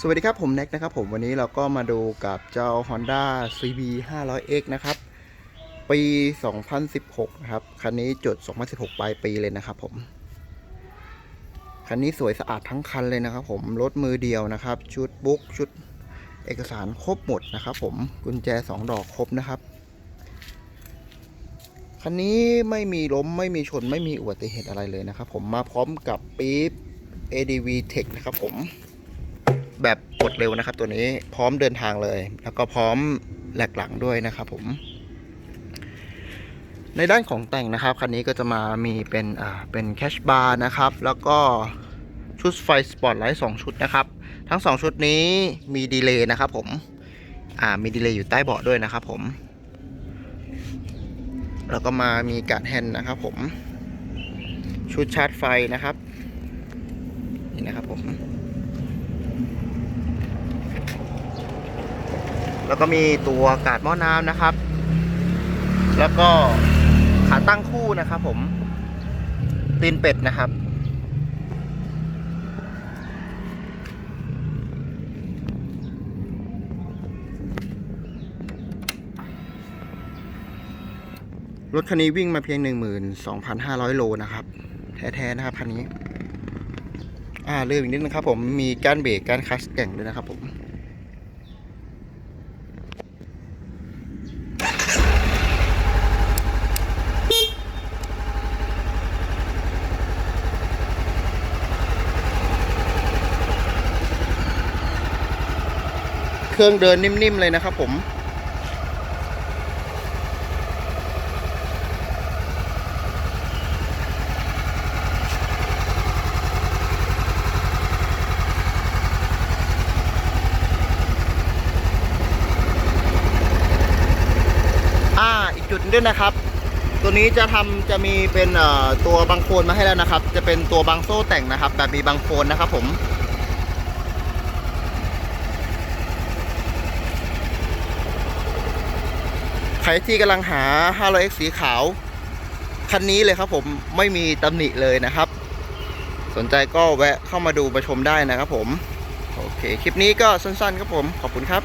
สวัสดีครับ ผมแน็กนะครับผมวันนี้เราก็มาดูกับเจ้า Honda CB 500X นะครับ ปี 2016 นะครับ คันนี้จด 2016 ปลายปีเลยนะครับผม คันนี้สวยสะอาดทั้งคันเลยนะครับผมรถมือเดียวนะครับ ชุดบุ๊กชุดเอกสารครบหมดนะครับผมกุญแจ 2 ดอกครบนะครับ คันนี้ไม่มีล้มไม่มีชนไม่มีอุบัติเหตุอะไรเลยนะครับผมมาพร้อมกับปี๊บ ADV Tech นะครับผม แบบกดเร็วนะครับตัวนี้พร้อมเดินทางเลย แล้วก็พร้อมแหลกหลังด้วยนะครับผม ในด้านของแต่งนะครับคันนี้ก็จะมามีเป็นอ่าเป็นแคชบาร์นะครับ แล้วก็ชุดไฟสปอตไลท์2ชุดนะครับ ทั้ง 2 ชุดนี้มีดีเลย์นะครับผมอ่ามีดีเลย์อยู่ใต้เบาะด้วยนะครับผมแล้วก็มามีการแฮนด์นะครับผม ชุดชาร์จไฟนะครับ นี่นะครับผม แล้วก็มีตัวกาดหม้อน้ำนะครับ แล้วก็ขาตั้งคู่นะครับ ผม ตีนเป็ดนะครับ รถคันนี้วิ่งมาเพียง 12,500 โลนะครับ แท้ๆนะครับคันนี้ อ่าเรื่องอีกนิดนึงครับผม มีการเบรกการคัสแก่งด้วยนะครับผม เครื่องเดินนิ่มๆเลยนะครับผมอ่าอีกจุดหนึงด้วยนะครับ ตัวนี้จะทำจะมีเป็นตัวบังโคนมาให้แล้วนะครับ จะเป็นตัวบังโซ่แต่งนะครับ แบบมีบังโคนนะครับผม ใครที่กำลังหา 500X สีขาว คันนี้เลยครับผมไม่มีตำหนิเลยนะครับ สนใจก็แวะเข้ามาดูมาชมได้นะครับผม โอเค คลิปนี้ก็สั้นๆครับผม ขอบคุณครับ